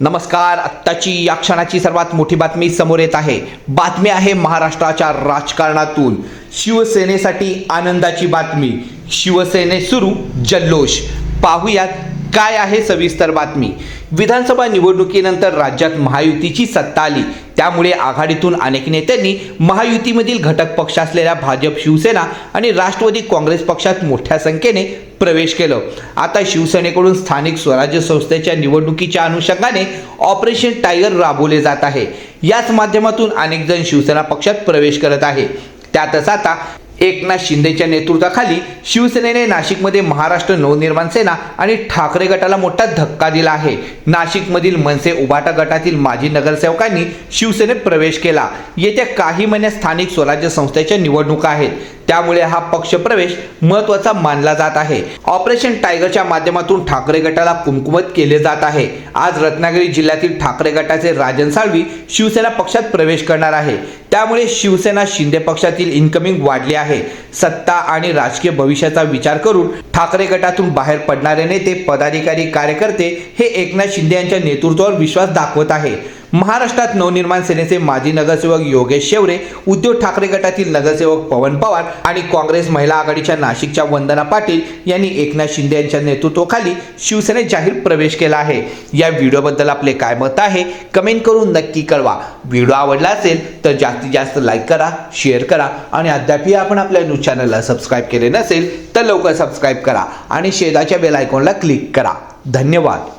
नमस्कार. आत्ताची या क्षणाची सर्वात मोठी बातमी समोर येत आहे. बातमी आहे महाराष्ट्राच्या राजकारणातून. शिवसेनेसाठी आनंदाची बातमी. शिवसेने सुरू जल्लोष. पाहुयात काय आहे सविस्तर बातमी? विधानसभा निवडणुकीनंतर राज्यात महायुतीची सत्ता आली. त्यामुळे आघाडीतून अनेक नेत्यांनी महायुतीमधील घटक पक्ष असलेल्या भाजप शिवसेना आणि राष्ट्रवादी काँग्रेस पक्षात मोठ्या संख्येने प्रवेश केलं. आता शिवसेनेकडून स्थानिक स्वराज्य संस्थेच्या निवडणुकीच्या अनुषंगाने ऑपरेशन टायगर राबवले जात आहे. याच माध्यमातून अनेक जण शिवसेना पक्षात प्रवेश करत आहे. त्यातच आता एकनाथ शिंदेच्या नेतृत्वाखाली शिवसेनेने नाशिकमध्ये महाराष्ट्र नवनिर्माण सेना आणि ठाकरे गटाला मोठा धक्का दिला आहे. नाशिकमधील मनसे उबाटा गटातील माजी नगरसेवकांनी शिवसेनेत प्रवेश केला. येत्या काही महिन्यात स्थानिक स्वराज्य संस्थेच्या निवडणुका आहेत. त्यामुळे हा पक्ष प्रवेश महत्त्वाचा मानला जात आहे. ऑपरेशन टायगरच्या माध्यमातून ठाकरे गटाला कुमकुमत केले जात आहे. आज रत्नागिरी जिल्ह्यातील ठाकरे गटाचे राजन साळवी शिवसेना पक्षात प्रवेश करणार आहे. त्यामुळे शिवसेना शिंदे पक्षातील इन्कमिंग वाढली आहे. सत्ता आणि राजकीय भविष्याचा विचार करून ठाकरे गटातून बाहेर पडणारे नेते पदाधिकारी कार्यकर्ते हे एकनाथ शिंदे यांच्या नेतृत्वावर विश्वास दाखवत आहे. महाराष्ट्रात नवनिर्माण सेनेचे माजी नगरसेवक योगेश शेवरे उद्धव ठाकरे गटातील नगरसेवक पवन पवार आणि काँग्रेस महिला आघाडीच्या नाशिकच्या वंदना पाटील यांनी एकनाथ शिंदे यांच्या नेतृत्वाखाली शिवसेनेत जाहीर प्रवेश केला आहे. या व्हिडिओबद्दल आपले काय मत आहे कमेंट करून नक्की कळवा. व्हिडिओ आवडला असेल तर जास्तीत जास्त लाईक करा शेअर करा आणि अद्यापही आपण आपल्या न्यूज चॅनलला सबस्क्राईब केले नसेल तर लवकर सबस्क्राईब करा आणि शेजाच्या बेल आयकॉनला क्लिक करा. धन्यवाद.